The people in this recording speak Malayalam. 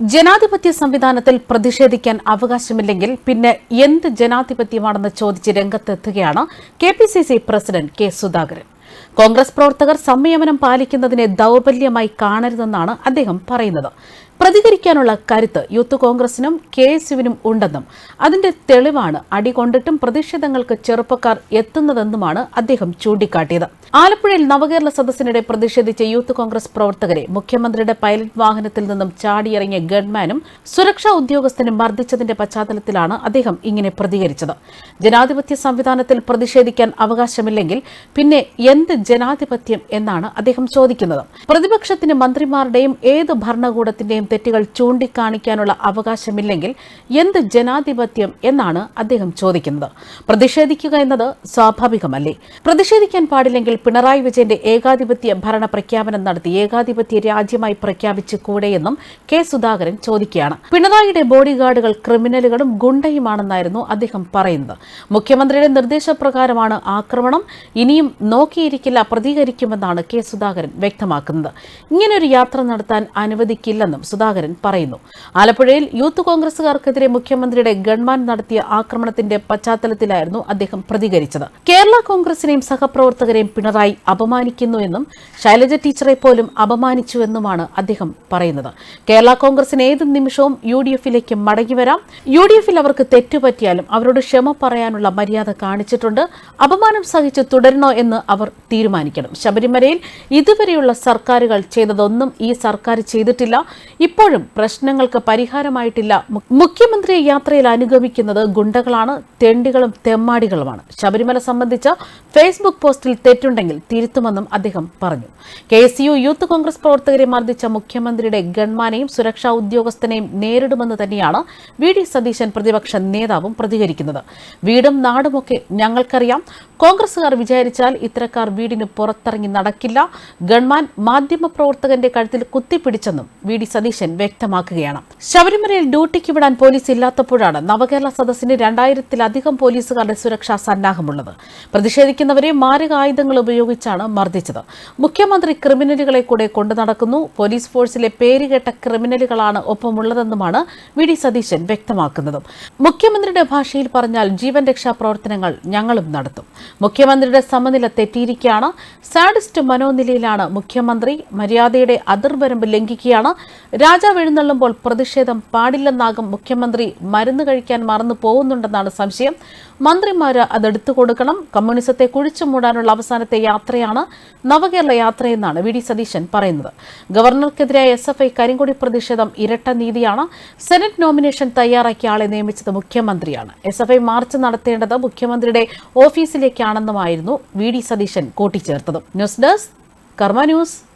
ജനാധിപത്യ സംവിധാനത്തിൽ പ്രതിഷേധിക്കാൻ അവകാശമില്ലെങ്കിൽ പിന്നെ എന്ത് ജനാധിപത്യമാണെന്ന് ചോദിച്ച് രംഗത്തെത്തുകയാണ് K P C C president K Sudhakaran. Congress പ്രവർത്തകർ സംയമനം പാലിക്കുന്നതിനെ ദൗർബല്യമായി കാണരുതെന്നാണ് അദ്ദേഹം പറയുന്നത്. പ്രതികരിക്കാനുള്ള കരുത്ത് യൂത്ത് കോൺഗ്രസിനും കെ എസ് യുവിനും ഉണ്ടെന്നും അതിന്റെ തെളിവാണ് അടികൊണ്ടിട്ടും പ്രതിഷേധങ്ങൾക്ക് ചെറുപ്പക്കാർ എത്തുന്നതെന്നുമാണ് അദ്ദേഹം ചൂണ്ടിക്കാട്ടിയത്. ആലപ്പുഴയിൽ നവകേരള സദസ്സിനിടെ പ്രതിഷേധിച്ച യൂത്ത് കോൺഗ്രസ് പ്രവർത്തകരെ മുഖ്യമന്ത്രിയുടെ പൈലറ്റ് വാഹനത്തിൽ നിന്നും ചാടിയിറങ്ങിയ ഗൺമാനും സുരക്ഷാ ഉദ്യോഗസ്ഥനും മർദ്ദിച്ചതിന്റെ പശ്ചാത്തലത്തിലാണ് അദ്ദേഹം ഇങ്ങനെ പ്രതികരിച്ചത്. ജനാധിപത്യ സംവിധാനത്തിൽ പ്രതിഷേധിക്കാൻ അവകാശമില്ലെങ്കിൽ പിന്നെ എന്ത് ജനാധിപത്യം എന്നാണ് അദ്ദേഹം ചോദിക്കുന്നത്. പ്രതിപക്ഷത്തിന് മന്ത്രിമാരുടെയും ഏത് ഭരണകൂടത്തിന്റെയും തെറ്റുകൾ ചൂണ്ടിക്കാണിക്കാനുള്ള അവകാശമില്ലെങ്കിൽ എന്ത് ജനാധിപത്യം എന്നാണ് അദ്ദേഹം ചോദിക്കുന്നത്. പ്രതിഷേധിക്കുക എന്നത് സ്വാഭാവികമല്ലേ? പ്രതിഷേധിക്കാൻ പാടില്ലെങ്കിൽ പിണറായി വിജയന്റെ ഏകാധിപത്യ ഭരണ പ്രഖ്യാപനം നടത്തി ഏകാധിപത്യ രാജ്യമായി പ്രഖ്യാപിച്ചു കൂടെയെന്നും കെ സുധാകരൻ ചോദിക്കുകയാണ്. പിണറായിയുടെ ബോഡിഗാർഡുകൾ ക്രിമിനലുകളും ഗുണ്ടയുമാണെന്നായിരുന്നു അദ്ദേഹം പറയുന്നത്. മുഖ്യമന്ത്രിയുടെ നിർദ്ദേശപ്രകാരമാണ് ആക്രമണം. ഇനിയും നോക്കിയിരിക്കില്ല പ്രതികരിക്കുമെന്നാണ് കെ സുധാകരൻ വ്യക്തമാക്കുന്നത്. ഇങ്ങനൊരു യാത്ര നടത്താൻ അനുവദിക്കില്ലെന്നും സുധാകരൻ പറയുന്നു. ആലപ്പുഴയിൽ യൂത്ത് കോൺഗ്രസുകാർക്കെതിരെ മുഖ്യമന്ത്രിയുടെ ഗൺമാൻ നടത്തിയ ആക്രമണത്തിന്റെ പശ്ചാത്തലത്തിലായിരുന്നു അദ്ദേഹം പ്രതികരിച്ചത്. കേരള കോൺഗ്രസിനെയും സഹപ്രവർത്തകരെയും പിണറായി അപമാനിക്കുന്നുവെന്നും ശൈലജ ടീച്ചറെ പോലും അപമാനിച്ചുവെന്നുമാണ് അദ്ദേഹം പറയുന്നത്. കേരള കോൺഗ്രസിന് ഏത് നിമിഷവും യു ഡി എഫിലേക്ക് മടങ്ങിവരാം യു ഡി എഫിൽ അവർക്ക് തെറ്റുപറ്റിയാലും അവരോട് ക്ഷമ പറയാനുള്ള മര്യാദ കാണിച്ചിട്ടുണ്ട്. അപമാനം സഹിച്ച് തുടരണോ എന്ന് അവർ തീരുമാനിക്കണം. ശബരിമലയിൽ ഇതുവരെയുള്ള സർക്കാരുകൾ ചെയ്തതൊന്നും ഈ സർക്കാർ ചെയ്തിട്ടില്ല. ഇപ്പോഴും പ്രശ്നങ്ങൾക്ക് പരിഹാരമായിട്ടില്ല. മുഖ്യമന്ത്രിയെ യാത്രയിൽ അനുഗമിക്കുന്നത് ഗുണ്ടകളാണ് തെണ്ടികളും തെമ്മാടികളുമാണ്. ശബരിമല സംബന്ധിച്ച ഫേസ്ബുക്ക് പോസ്റ്റിൽ തെറ്റുണ്ടെങ്കിൽ തിരുത്തുമെന്നും അദ്ദേഹം പറഞ്ഞു. കെ യൂത്ത് കോൺഗ്രസ് പ്രവർത്തകരെ മർദ്ദിച്ച മുഖ്യമന്ത്രിയുടെ ഗൺമാനെയും സുരക്ഷാ ഉദ്യോഗസ്ഥനെയും നേരിടുമെന്ന് തന്നെയാണ് വി. ഡി. സതീശൻ പ്രതിപക്ഷ നേതാവും പ്രതികരിക്കുന്നത്. വീടും നാടുമൊക്കെ ഞങ്ങൾക്കറിയാം. കോൺഗ്രസുകാർ വിചാരിച്ചാൽ ഇത്തരക്കാർ വീടിന് പുറത്തിറങ്ങി നടക്കില്ല. ഗൺമാൻ മാധ്യമപ്രവർത്തകന്റെ കഴുത്തിൽ കുത്തിപ്പിടിച്ചെന്നും വി ഡി സതീശൻ വ്യക്തമാക്കുകയാണ്. ശബരിമലയിൽ ഡ്യൂട്ടിക്ക് വിടാൻ പോലീസ് ഇല്ലാത്തപ്പോഴാണ് നവകേരള സദസ്സിന് രണ്ടായിരത്തിലധികം പോലീസുകാരുടെ സുരക്ഷാ സന്നാഹമുള്ളത്. പ്രതിഷേധിക്കുന്നവരെ മാരകായുധങ്ങൾ ഉപയോഗിച്ചാണ് മർദ്ദിച്ചത്. മുഖ്യമന്ത്രി ക്രിമിനലുകളെ കൂടെ കൊണ്ടു നടക്കുന്നു. പോലീസ് ഫോഴ്സിലെ പേരുകേട്ട ക്രിമിനലുകളാണ് ഒപ്പമുള്ളതെന്നുമാണ് വി ഡി സതീശൻ വ്യക്തമാക്കുന്നത്. മുഖ്യമന്ത്രിയുടെ ഭാഷയിൽ പറഞ്ഞാൽ ജീവൻ രക്ഷാ പ്രവർത്തനങ്ങൾ ഞങ്ങളും നടത്തും. മുഖ്യമന്ത്രിയുടെ സമനില തെറ്റിയിരിക്കുകയാണ് സാഡിസ്റ്റ് മനോനിലയിലാണ് മുഖ്യമന്ത്രി. മര്യാദയുടെ അതിർവരമ്പ് ലംഘിക്കുകയാണ് രാജാവ് എഴുന്നള്ളുമ്പോൾ പ്രതിഷേധം പാടില്ലെന്നാകും മുഖ്യമന്ത്രി മരുന്ന് കഴിക്കാൻ മറന്നു പോകുന്നുണ്ടെന്നാണ് സംശയം. മന്ത്രിമാര് അതെടുത്തു കൊടുക്കണം. കമ്മ്യൂണിസത്തെ കുഴിച്ചു മൂടാനുള്ള അവസാനത്തെ യാത്രയാണ് നവകേരള യാത്രയെന്നാണ് വി ഡി സതീശൻ പറയുന്നത്. ഗവർണർക്കെതിരായ എസ് എഫ് ഐ കരിങ്കൊടി പ്രതിഷേധം ഇരട്ട നീതിയാണ്. സെനറ്റ് നോമിനേഷൻ തയ്യാറാക്കിയ ആളെ നിയമിച്ചത് മുഖ്യമന്ത്രിയാണ്. എസ് എഫ് ഐ മാർച്ച് നടത്തേണ്ടത് മുഖ്യമന്ത്രിയുടെ ഓഫീസിലേക്കാണെന്നുമായിരുന്നു വി ഡി സതീശൻ കൂട്ടിച്ചേർത്തത് ന്യൂസ് ഡെസ്ക് കർമ്മ ന്യൂസ്